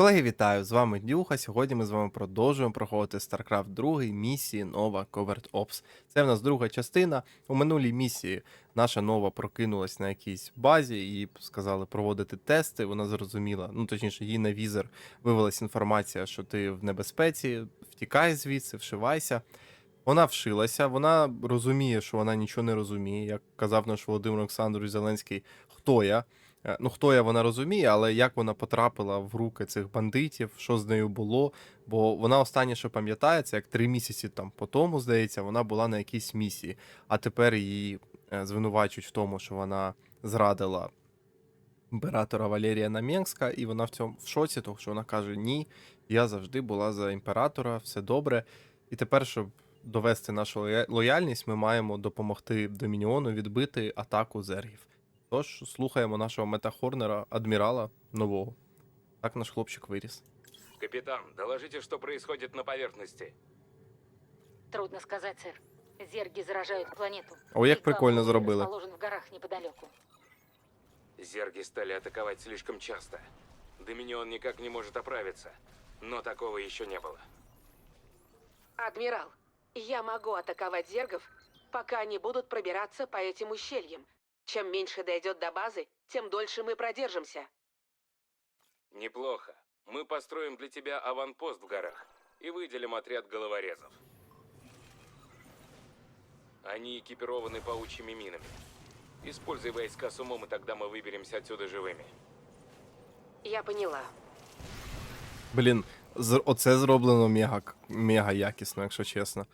Колеги, вітаю! З вами Дюха. Сьогодні ми з вами продовжуємо проходити StarCraft 2 місії Нова Covert Ops. Це в нас друга частина. У минулій місії наша нова прокинулась на якійсь базі і сказали проводити тести. Вона зрозуміла, ну точніше, їй на візор вивелась інформація, що ти в небезпеці, втікай звідси, вшивайся. Вона вшилася, вона розуміє, що вона нічого не розуміє. Як казав наш Володимир Олександрович Зеленський, хто я? Е, Ну, хто я, вона розуміє, але як вона потрапила в руки цих бандитів, що з нею було? Бо вона останнє, що пам'ятає, це як три місяці там по тому, здається, вона була на якійсь місії, а тепер її е, звинувачують в тому, що вона зрадила імператора Валерія Намєнська, і вона в цьому в шоці, тому що вона каже: Ні, я завжди була за імператора, все добре. І тепер, щоб довести нашу лояльність, ми маємо допомогти Домініону відбити атаку зергів. Тож слухаємо нашого метахорнера, адмірала нового. Так наш хлопчик виріс. Капитан, доложите, что происходит на поверхности. Трудно сказать, сэр. Зерги заражают планету. О, як Их прикольно главный зробили. расположен в горах неподалеку. Зерги стали атаковать слишком часто. Доминион никак не может оправиться. Но такого еще не было. Адмирал, я могу атаковать зергов, пока они будут пробираться по этим ущельям. Чем меньше дойдет до базы, тем дольше мы продержимся. Неплохо. Мы построим для тебя аванпост в горах и выделим отряд головорезов. Они экипированы паучьими минами. Используй войска с умом, и тогда мы выберемся отсюда живыми. Я поняла. Блін, з- оце зроблено мега, к- мега якісно, якщо чесно.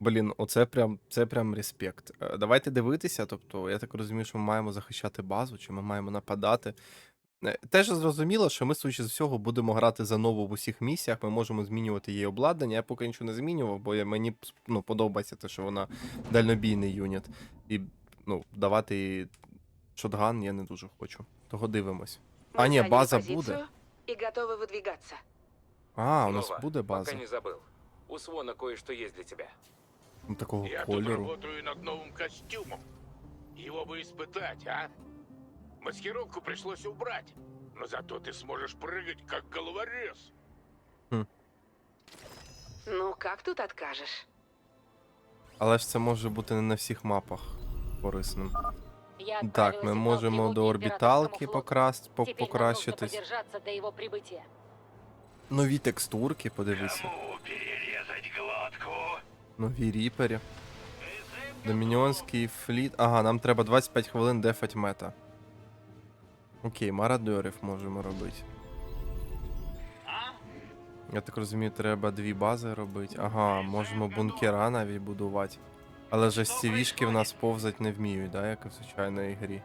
От, блін, оце прям, це прям респект. Е, Давайте дивитися. Тобто, я так розумію, що ми маємо захищати базу, чи ми маємо нападати. Е, Теж зрозуміло, що ми, судячи з всього, будемо грати за нову в усіх місіях. Ми можемо змінювати її обладнання. Я поки нічого не змінював, бо я- мені ну, подобається те, що вона дальнобійний юніт. І ну, давати їй шотган я не дуже хочу. Того дивимось. Мы А, не, заняли база позицию будет. И готовы выдвигаться. А, у нас Нова, буде база. Пока не забыл. У Свона кое-что есть для тебя. Ну, такого Я тут кольору. работаю над новым костюмом. Его бы испытать, а? Маскировку пришлось убрать. Но зато ты сможешь прыгать, как головорез. Ну, как тут откажешь? Але ж це може бути не на всіх мапах корисним. Я Так, отправилась ми в можемо Балкивуд до императорскому орбіталки флоту. покрасть, по, Теперь нам покращитись. нужно продержаться до его прибытия. Нові текстурки, подивися. Кому перерезать глотку? Нові ріпері. Домініонський фліт. Ага, нам треба 25 хвилин дефать мета. Окей, марадерів можемо робити. Я так розумію, треба дві бази робити. Ага, можемо бункера навіть будувати. Але ж ці вішки в нас повзать не вміють, да, як і в звичайній грі.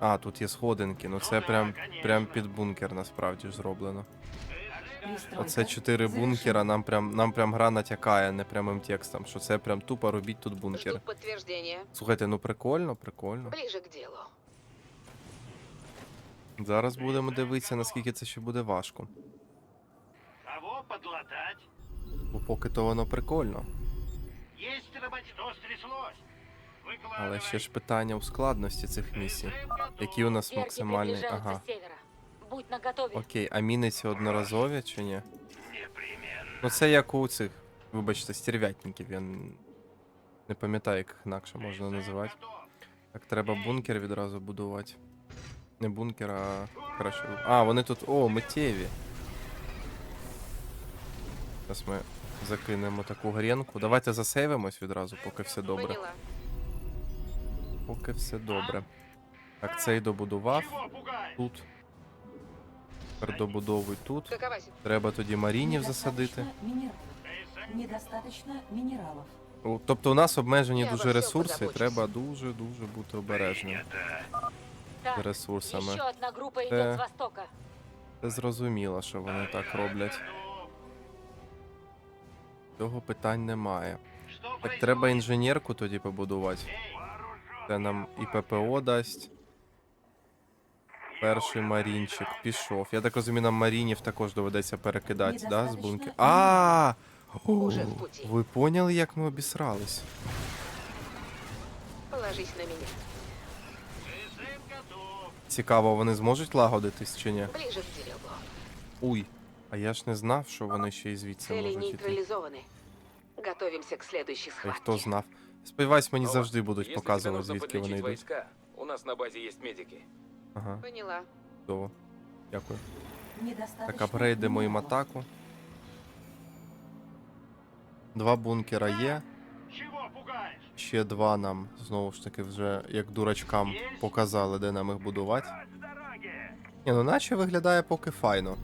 А, тут є сходинки, ну це прям, прям під бункер насправді зроблено. Оце чотири бункера, нам прям, нам прям гра натякає не прямим текстом, що це прям тупо робіть тут бункери. Слухайте, ну прикольно, прикольно. Ближе к делу. Зараз будемо дивитися, наскільки це ще буде важко. Кого подлатать? Бо поки то воно прикольно. Есть работать, что стряслось? Але ще ж питання у складності цих місій. Які у нас максимальні. Ага. Будь наготове. Окей, а міниці одноразові чи ні? Непременно. Ну це як у цих, вибачте, стервятників. Я не пам'ятаю, як їх інакше можна називати. Так, треба бункер відразу будувати. Не бункер, а краще. А, вони тут. О, миттєві. Зараз ми закинемо таку гренку. Давайте засейвимось відразу, поки все добре. Поки все добре. Так, цей добудував тут. Тепер добудовуй тут. Треба тоді марінів засадити. Недостаточно. О, Тобто у нас обмежені дуже ресурси, і треба дуже-дуже бути обережним з ресурсами. востока. Це зрозуміло, що вони так роблять. Цього питань немає. Так треба інженерку тоді побудувати. Це нам і ППО дасть. Перший марінчик пішов. Я так розумію, нам марінів також доведеться перекидати, да, з бункер. А! Уже. Ви поняли, як ми обісрались? Положись на готов. Цікаво, вони зможуть лагодитись чи ні? Ближе к делу. Уй. А я ж не знав, що вони ще й звідси Цели можуть іти. нейтрализованы. Готовимся к следующей Та й схватке. хто знав. Сподіваюсь, мені завжди будуть если тебе показувати, нужно звідки вони йдуть. войска, у нас на базе есть медики. Ага, Поняла. чудово. Дякую. Так, апгрейдимо їм атаку. Два бункера є. Ще два нам знову ж таки вже як дурачкам показали, де нам їх будувати. Ні, ну наче виглядає поки файно.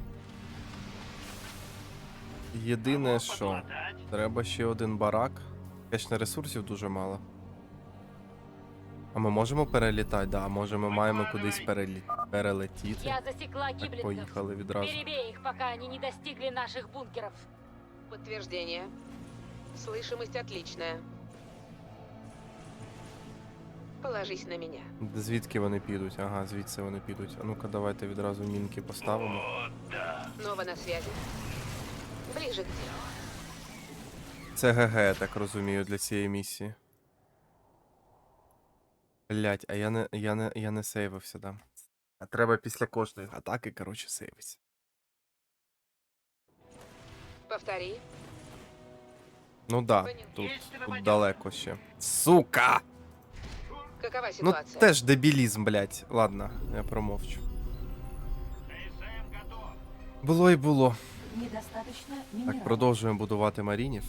Єдине, що треба ще один барак. Звісно, ресурсів дуже мало. А ми можемо перелітати? Да, може ми маємо кудись перелі... перелетіти. Я засекла Так, поїхали відразу. Перебей их, пока они не достигли наших бункеров. Подтверждение. Слышимость отличная. Положись на меня. Звідки вони підуть? Ага, звідси вони підуть. А ну-ка, давайте відразу мінки поставимо. Нова на связи. Ближе к делу. Це ГГ, я так розумію, для цієї місії. Блять, а я не, я не, я не сейвився, да. А треба після кожної атаки, коротше, сейвитися. Повтори. Ну да, тут, тут далеко ще. Сука! Какова Ну теж дебілізм, блять. Ладно, я промовчу. Було і було. Так, продовжуємо будувати марінів.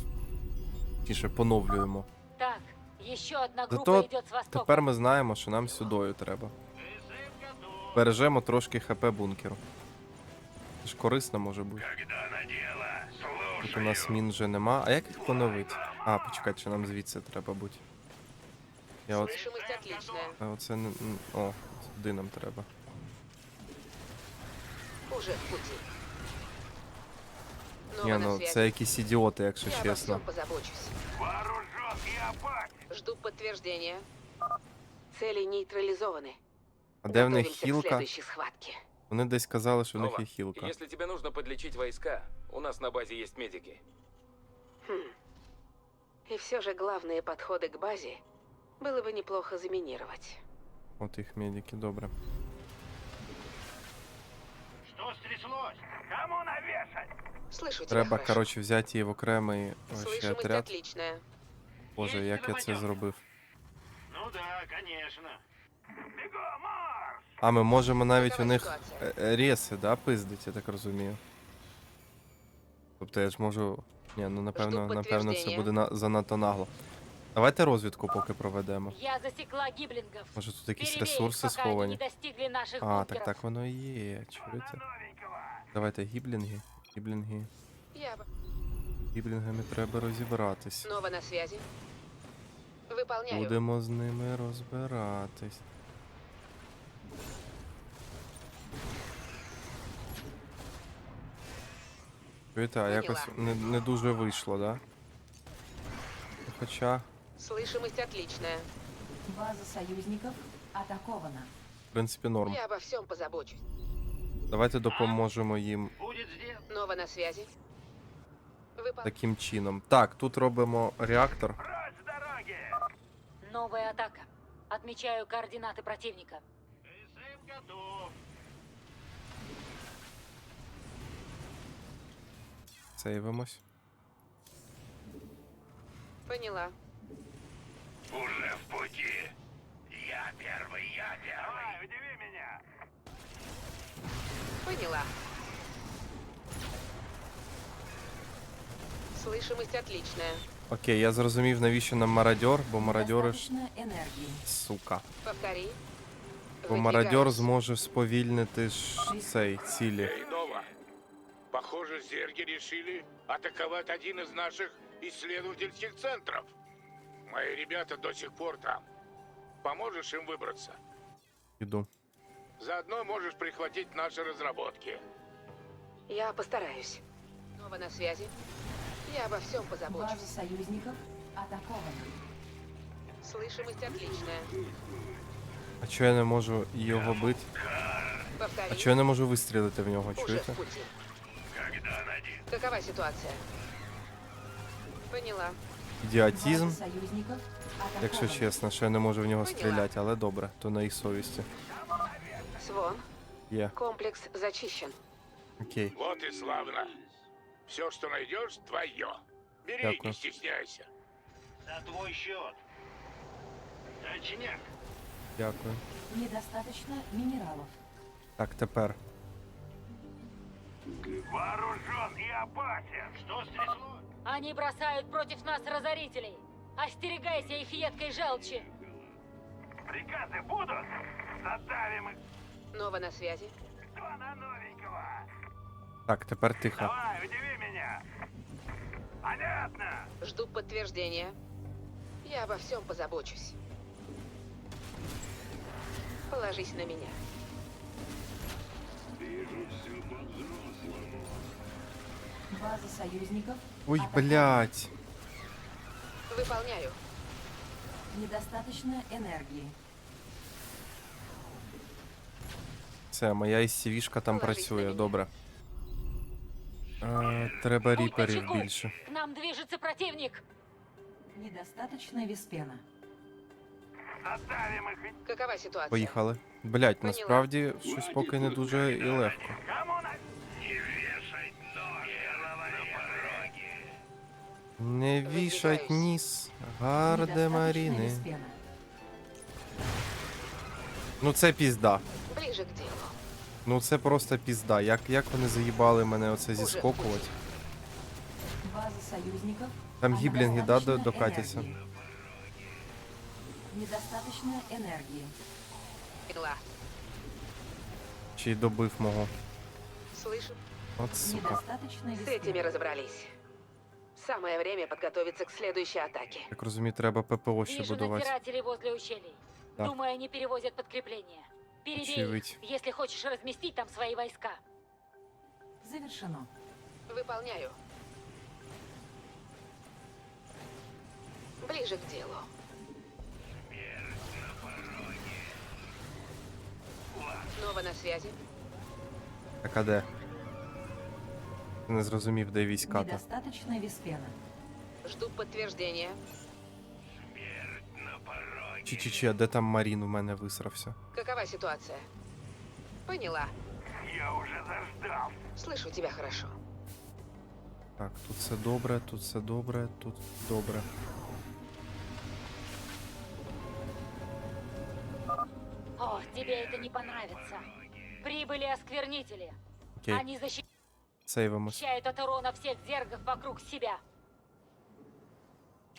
Тіше поновлюємо. Еще одна группа Зато идет с востока. Тепер ми знаємо, що нам сюдою треба. Бережемо трошки хп бункеру. Це ж корисно може бути. Тут у нас мін вже нема. А як їх поновити? А, почекайте, чи нам звідси треба бути. Я от. Слышимость отличная. А оце не. О, сюди нам треба. Уже в пути. Ні, на ну связи. це якісь ідіоти, якщо Я обо чесно. всем позабочусь. Вооружен и опасен. Жду подтверждения. Цели нейтрализованы. А де в них Готовимся к хілка? следующей схватке. Вони десь казали, що в них Нова, є хілка. если тебе нужно подлечить войска, у нас на базе есть медики. Хм. И все же главные подходы к базе было бы неплохо заминировать. От їх медики, добре. Что стряслось? Кому навешать? Слышу тебя Треба, хорошо. коротше, взяти її в окремий вообще Слышимость отряд. отличная. Боже, як я це зробив. Ну да, конечно. А, ми можемо навіть у них е, е, реси, да, пиздить, я так розумію. Тобто я ж можу. Ні, ну напевно, напевно, це буде на... занадто нагло. Давайте розвідку поки проведемо. Я засекла гиблингов. Може тут якісь Перебей ресурси сховані. А, так так воно і є, чуєте? Давайте гіблінги. Гіблінги. Я Гіблінгами треба розібратись. снова на связи. Выполняю. Будемо з ними розбиратись. Чуєте, а якось не, не дуже вийшло, да? Хоча, Слышимость отличная. База союзников атакована. в принципі, норм. Я обо всем позабочусь. Давайте допоможемо їм Будет сделано. Нова на связи. Выпол... таким чином. Так, тут робимо реактор. Новая атака. Отмечаю координаты противника. КСМ готов. Сейвимось. Поняла. Уже в пути. Я первый, я первый. Давай, удиви меня. Поняла. Слышимость отличная. Окей, я зрозумів, навіщо нам мародьор, бо мародьори ж. Достаточно энергии. Сука. Повтори. Бо мародьор Выдвигаюсь. зможе сповільнити ж цей цілі. Эй, Нова, похоже, зерги решили атаковать один из наших исследовательских центров. Мои ребята до сих пор там. Поможешь им выбраться? Іду. Заодно можешь прихватить наши разработки. Я постараюсь. Нова на связи. Я обо всем База позабочусь. союзников атакована. Слышимость отличная. А чого я не можу його бити? Повтори. А чого я не можу вистрілити в нього, Уже чуєте? пути. Когда надо. Какова ситуация? Поняла. Ідіотізм, База союзников атакована. якщо чесно, що я не можу в нього стріляти, але добре, то на їх совісті. Свон, Є. комплекс зачищен. Окей. Вот и славно. Все, что найдешь, твое. Бери, Дякую. не стесняйся. За твой счет. Точняк. Дякую. Недостаточно минералов. Так, тепер. Вооружен и опасен. Что стряслось? Они бросают против нас разорителей. Остерегайся их едкой желчи. Приказы будут? Задавим их. Нова на связи. Кто на новенького? Так, тепер тихо. Давай, удиви меня. Понятно. Жду подтверждения. Я обо всем позабочусь. Положись на меня. База союзников. Ой, блядь. Выполняю. Недостаточно энергии. Все, моя SCV-шка там Положись на працює, мене. добре. А, треба ріперів більше. Нам движется противник. Недостаточно виспена. Задавим их. Какова ситуация? Поїхали. Блять, насправді щось поки не дуже і легко. Кому на... Не вешать нож на пороге. Не вішать ніс, гарде Недостаточно Маріни. Ну це пізда. Ближе к делу. Ну це просто пізда. Як, як вони заїбали мене оце Уже зіскокувати? База союзников. Там а гіблінги, да, до- недостаточно докатяться? энергии. Недостаточно энергии. Поняла. Чи й добив мого? Слышу. От сука. Недостаточно С этими виспена. разобрались. Самое время подготовиться к следующей атаке. Так розумію, треба ППО ще Вижу будувати. надзирателей возле ущелий. Да. Думаю, они перевозят подкрепление. Перебей их, если хочешь разместить там свои войска. Завершено. Выполняю. Ближе к делу. Нова на связи. А де? Не зрозумів, де війська. то Недостаточно виспена. Жду подтверждения. Чи чи чи, а де там Марін у мене висрався? Какова ситуация? Поняла. Я уже заждал. Слышу тебя хорошо. Так, тут все добре, тут все добре, тут добре. О, тебе это не понравится. Прибыли осквернители. Окей, Они сейвимось. защищают от урона всех зергов вокруг себя.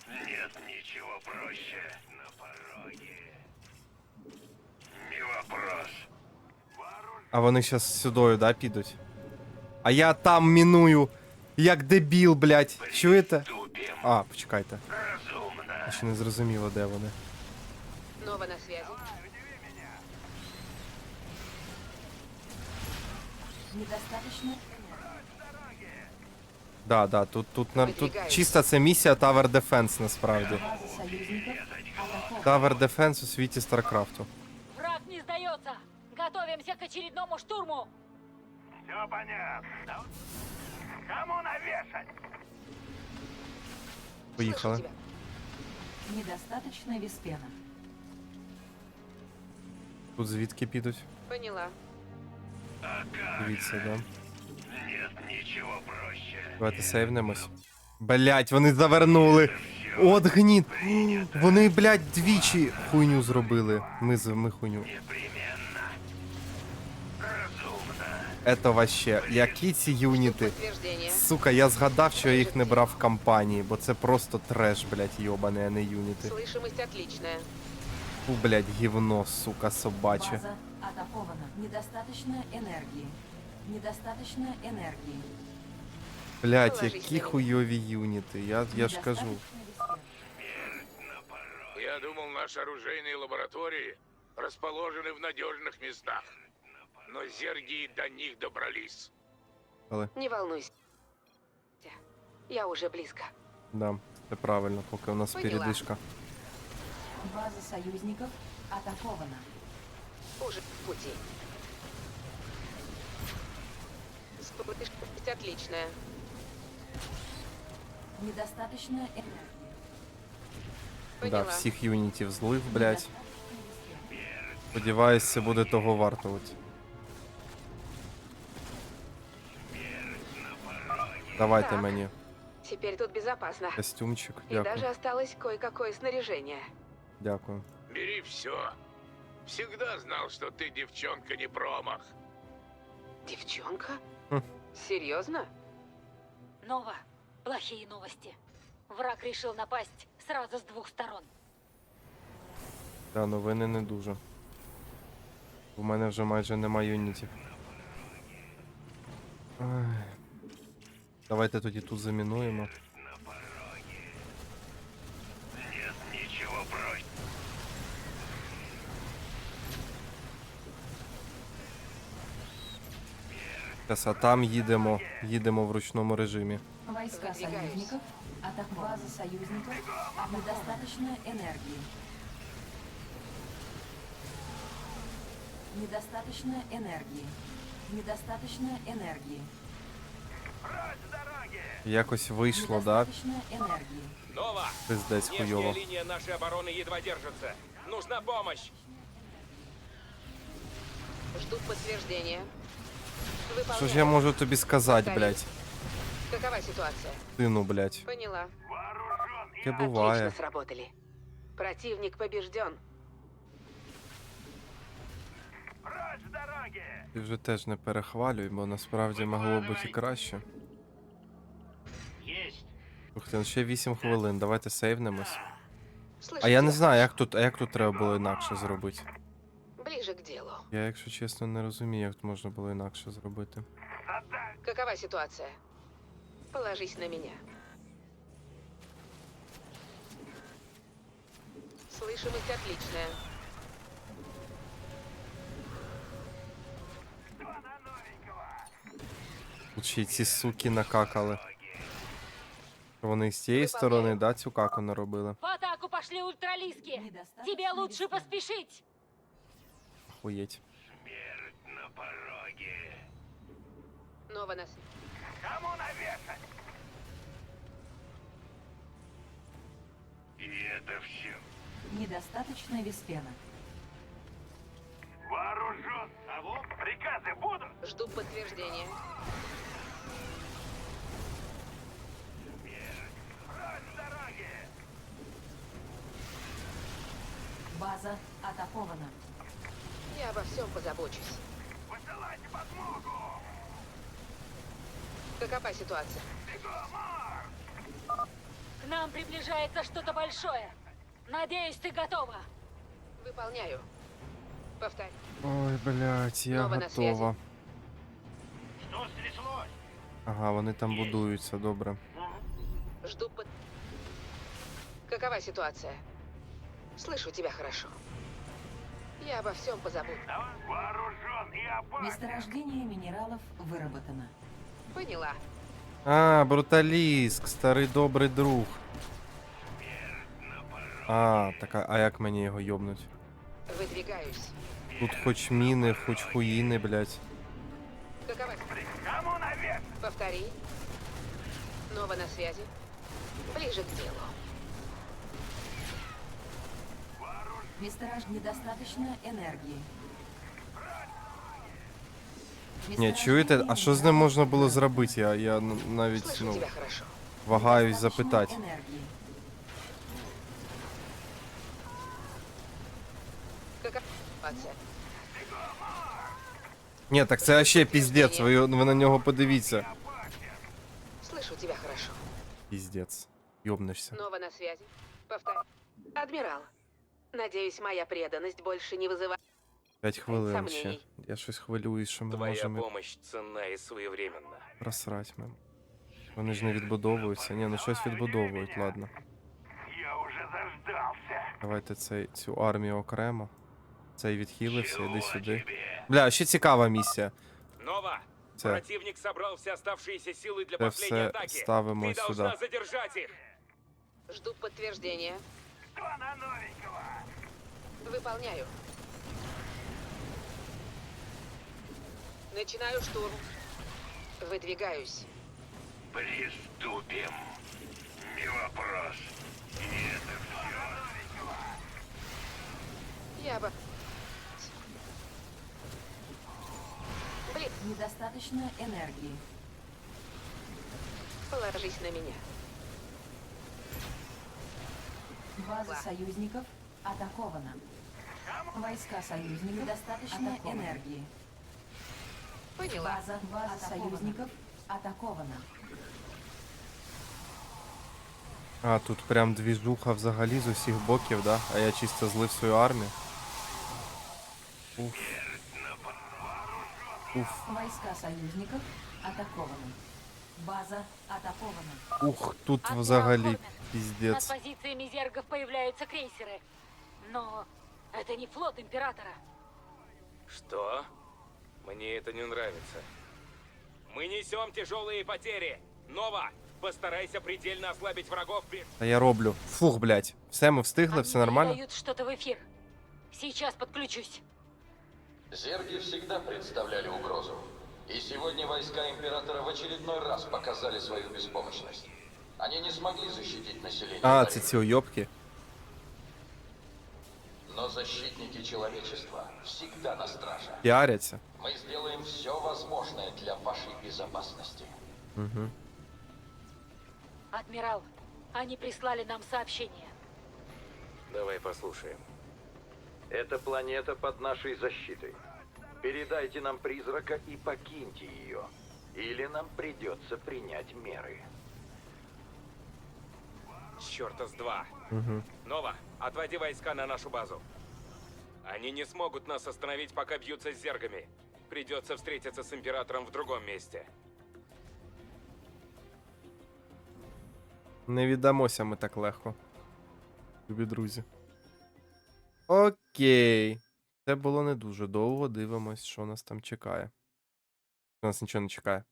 Нет ничего проще А вони зараз сюдою, да, підуть? А я там міную, як дебіл, блядь. Чуєте? А, почекайте. Я ще не зрозуміло, де вони. Нова на связи. Недостаточно Да, да, тут, тут, на, тут чисто це місія Tower Defense насправді. Tower Defense у світі Старкрафту. Враг не сдается. Готовимся к очередному штурму. Все понятно. Кому навешать? Тебя. Недостаточно виспена. Тут звідки підуть? Поняла. Дивіться, да. Нет ничего проще. Давайте сейвнемось. Блять, вони завернули. От гніт. Вони, блять, двічі хуйню зробили. Ми, ми хуйню. Это вообще. Які ці юніти? Подтверждение. Сука, я згадав, що я їх не брав в кампанії, бо це просто треш, блять, йобаний, а не юніти. Слышимость отличная. Фу, блять, гівно, сука, собаче. База атакована. Недостаточно энергии. Недостаточно энергии. Блять, Положись які на мене. хуйові юніти. Я, я ж кажу. Недостаточно виспена. Я думал, наши оружейные лаборатории расположены в надежных местах. Но зерги до них добрались. Але, Не волнуйся. Я уже близко. да, це правильно, поки у нас Поняла. передишка. База союзников атакована. Уже в пути. Слышимость отличная. Недостаточно энергии. Да, всіх юнітів злив, блять. Недостаточно виспена. Сподіваюсь, це буде того вартувати. Давайте Так. мені Теперь тут безопасно. костюмчик. И даже осталось кое-какое снаряжение. Дякую. Бери все. Всегда знал, что ты девчонка не промах. Девчонка? Хм. Серьезно? Нова, плохие новости. Враг решил напасть сразу с двух сторон. Та новини не дуже. У мене вже майже нема юнітів. Ай. Давайте тоді тут замінуємо. Нет ничего против. Зараз, а там їдемо, їдемо в ручному режимі. Войска Выдвигаюсь. союзников. Атак базы союзников. Недостаточно энергии. Недостаточно энергии. Недостаточно энергии. Якось вийшло, да? Недостаточно энергии. Нова! Пиздець хуйово. Внешняя линия нашей обороны едва держится. Нужна помощь! Ждут подтверждения. Що Выполняю. ж я можу тобі сказати, блядь? Какова ситуация? Сину, блядь. Поняла. Вооружен и Таке буває. Отлично сработали. Противник побежден. прочь с дороги. Ти вже теж не перехвалюй, бо насправді могло бути і краще. Ух ти, ще 8 хвилин, давайте сейвнемось. А я не знаю, як тут, а як тут треба було інакше зробити. Ближе к делу. Я, якщо чесно, не розумію, як тут можна було інакше зробити. Какова ситуация? Положись на меня. Слышимость отличная. Й ці суки накакали. Вони з цієї сторони, да, цю каку наробили. В атаку пошли ультралиски! Недостаточно Тебе лучше весны. поспешить! Охуєть. Смерть на пороге. Нова нас. Кому навешать? И это все. Недостаточно веспена. Вооружен. Того? Приказы будут? Жду подтверждения. База атакована. Я обо всем позабочусь. Высылайте подмогу. Какова ситуация? К нам приближается что-то большое. Надеюсь, ты готова. Выполняю. Повторь. Ой, блядь, я Нова на готова. Что стряслось? Ага, вони там будуються, добре. Жду под... Какова ситуация? Слышу тебя хорошо. Я обо всем позабуду. Вооружен и опасен. Месторождение минералов выработано. Поняла. А, бруталіск, старий добрий друг. А, так, а- а як мені його йобнуть? Выдвигаюсь. Тут хоч міни, хоч хуїни, блядь. Какова... Кому навешать? Повтори. Нова на связи. Ближе к делу. Месторож... Недостаточно энергии. Ні, чуєте, а що з ним можна було зробити? Я, я н- навіть Слышу ну, тебя хорошо. вагаюсь Недостаточно запитати. энергии. Какова ситуация? Ні, так це ще піздець, ви, ви на нього подивіться. Слышу тебя хорошо. Піздець. Йобнешся. Нова на связи. Повтори. Адмирал. Надеюсь, моя преданность больше не вызывает... П'ять хвилин ще. Сомнений. Я щось хвилююсь, що ми Твоя можемо помощь ценна и своевременна. просрать ми. Вони ж не відбудовуються. Ні, ну щось відбудовують, ладно. Я уже заждался. Давайте цей, цю армію окремо. Цей відхилився, іди Чего сюди. тебе? Бля, ще цікава місія. Нова! Це, Противник собрал все оставшиеся силы для це последней все атаки. ставимо Ты должна сюди. задержать их. Жду подтверждения. Два на новенького. Выполняю. Начинаю штурм. Выдвигаюсь. Приступим. Не вопрос. Нет, все. Я бы... Блин. Недостаточно энергии. Положись на меня. База Ла. союзников атакована. Войска союзников недостаточно энергии. Поняла. База, база союзников атакована. А, тут прям двіжуха взагалі з усіх боків, да? А я чисто злив свою армію. Уф. Уф. Войска союзников атакованы. База атакована. Ух, тут Адмирал взагалі Кормин, піздець. Над позициями зергов появляются крейсеры. Но это не флот Императора. Что? Мне это не нравится. Мы несем тяжелые потери. Нова, постарайся предельно ослабить врагов при... Та я роблю. Фух, блядь. Все, ми встигли, Они все нормально. передают что-то в эфир. Сейчас подключусь. Зерги всегда представляли угрозу. И сегодня войска Императора в очередной раз показали свою беспомощность. Они не смогли защитить население. А, планеты. це ці уйобки. Но защитники человечества всегда на страже. Піаряться. Мы сделаем все возможное для вашей безопасности. Угу. Адмирал, они прислали нам сообщение. Давай послушаем. Эта планета под нашей защитой. Передайте нам призрака и покиньте ее. Или нам придется принять меры. Черта с два. Угу. Нова, отводи войска на нашу базу. Они не смогут нас остановить, пока бьются с зергами. Придется встретиться с Императором в другом месте. Не віддамося ми так легко. Любі друзі. Окей. Це було не дуже довго. Дивимось, що нас там чекає. Нас нічого не чекає.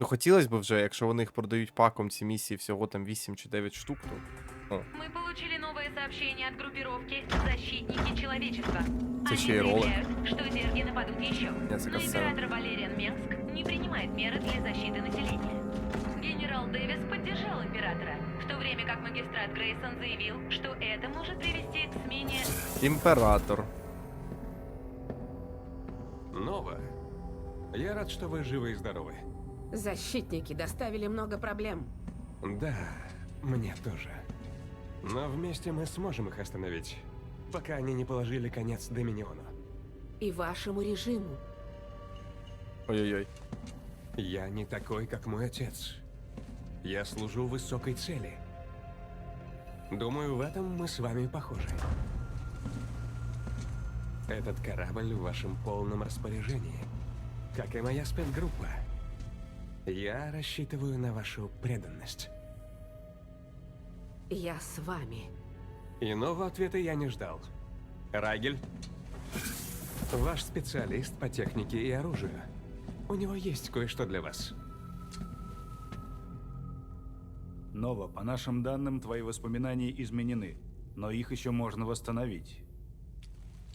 Ну, хотілося б вже, якщо вони їх продають паком, ці місії всього там 8 чи 9 штук, то. Мы получили новое сообщение от группировки «Защитники человечества». Это Они чей ролик? заявляют, что зерги нападут еще. Нет, это Но сцена. император Валериан Менск не принимает меры для защиты населения. Генерал Дэвис поддержал императора, в то время как магистрат Грейсон заявил, что это может привести к смене Імператор. Нова. Я рад, что вы живы и здоровы. Защитники доставили много проблем. Да, мне тоже. Но вместе мы сможем их остановить, пока они не положили конец Доминиону. И вашему режиму. Ой-ой-ой. Я не такой, как мой отец. Я служу высокой цели. Думаю, в этом мы с вами похожи. Этот корабль в вашем полном распоряжении, как и моя спецгруппа. Я рассчитываю на вашу преданность. Я с вами. Иного ответа я не ждал. Рагель, ваш специалист по технике и оружию. У него есть кое-что для вас. Нова, по нашим данным, твои воспоминания изменены, но их еще можно восстановить.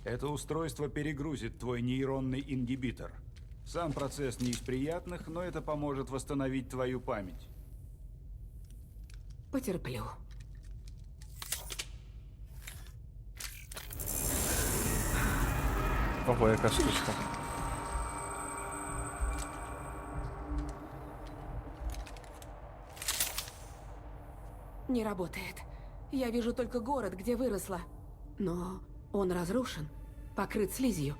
Это устройство перегрузит твой нейронный ингибитор. Сам процесс не из приятных, но это поможет восстановить твою память. Потерплю. Ого, яка штучка. Не работает. Я вижу только город, где выросла. Но он разрушен, покрыт слизью.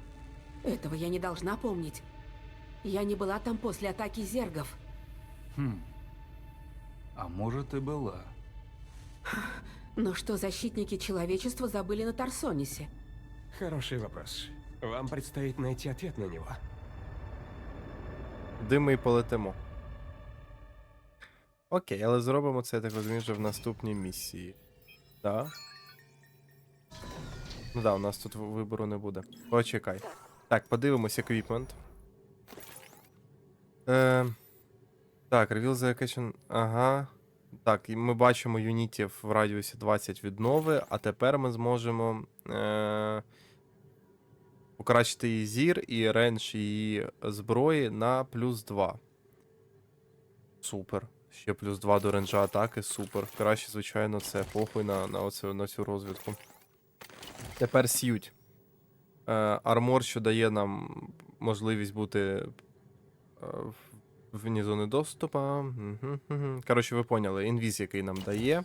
Этого я не должна помнить. Я не была там после атаки зергов. Хм. А может и была. Но что защитники человечества забыли на Тарсонисе? Хороший вопрос. Вам предстоит найти ответ на него. Куди ми і полетимо. Окей, але зробимо це, я так розумію, вже в наступній місії. Так. Ну да, у нас тут вибору не буде. Почекай. Так, подивимось еквіпмент. Е, так, reveal the location. Ага. Так, ми бачимо юнітів в радіусі 20 від нови, а тепер ми зможемо. Е, покращити її зір і рендж її зброї на плюс 2. Супер. Ще плюс 2 до ренджа атаки, супер. Краще, звичайно, це похуй на, на, оцю, на цю розвідку. Тепер с'ють. Е, армор, що дає нам можливість бути е, в- вне зони доступу. Мгм, мгм. Коротше, ви поняли, інвіз, який нам дає.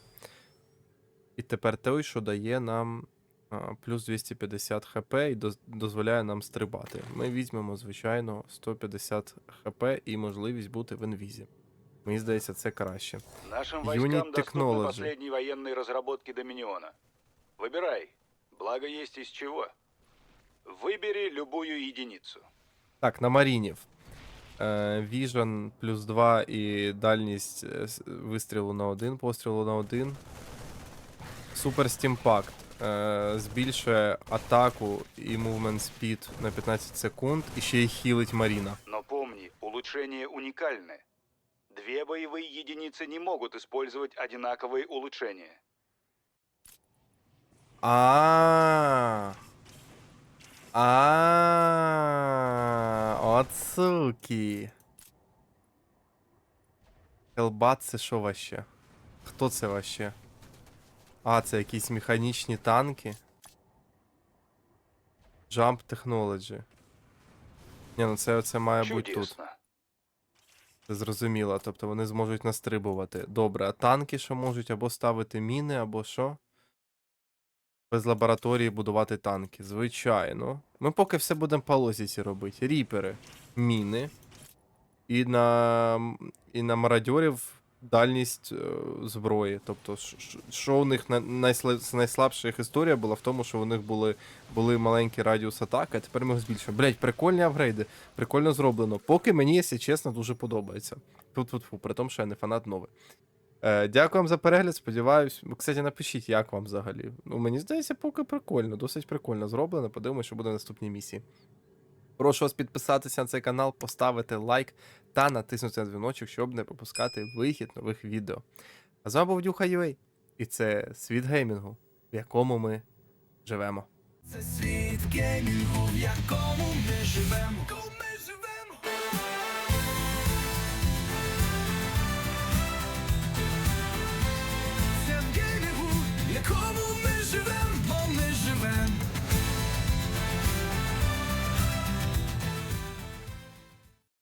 І тепер той, що дає нам а, плюс 250 хп і доз- дозволяє нам стрибати. Ми візьмемо, звичайно, 150 хп і можливість бути в інвізі. Мені здається, це краще. Нашим Unit войскам доступны Technology. последние военные разработки Доминиона. Выбирай, благо есть из чего. Выбери любую единицу. Так, на марінів. Е, Vision плюс 2 і дальність е, с- вистрілу на один, пострілу на один. Супер стімпакт. Е, збільшує атаку і movement speed на 15 секунд, і ще й хілить Маріна. Но помни, улучшения уникальны. Две боевые единицы не могут использовать одинаковые улучшения. А. А. От суки. Хелбат це що ваще? Хто це ваще? А, це якісь механічні танки. Jump Technology. Ні, ну це, це має бути тут. Це зрозуміло. Тобто вони зможуть настрибувати. Добре, а танки що можуть або ставити міни, або що? Без лабораторії будувати танки. Звичайно. Ми поки все будемо по лозіці робити. Ріпери, міни. І на, і на мародьорів дальність е, зброї. Тобто, що у них на, найсла- найслабша їх історія була в тому, що у них були, були маленький радіус атаки, а тепер ми їх збільшуємо. Блять, прикольні апгрейди. Прикольно зроблено. Поки мені, якщо чесно, дуже подобається. Тут при тому, що я не фанат новий. Е, дякую вам за перегляд. Сподіваюсь. Кстати, напишіть, як вам взагалі. Ну, мені здається, поки прикольно, досить прикольно зроблено. Подивимось, що буде в наступній місії. Прошу вас підписатися на цей канал, поставити лайк та натиснути на дзвіночок, щоб не пропускати вихід нових відео. А з вами був Дюха UA, і це світ геймінгу, в якому ми живемо. Це світ геймінгу, в якому ми живемо. Світ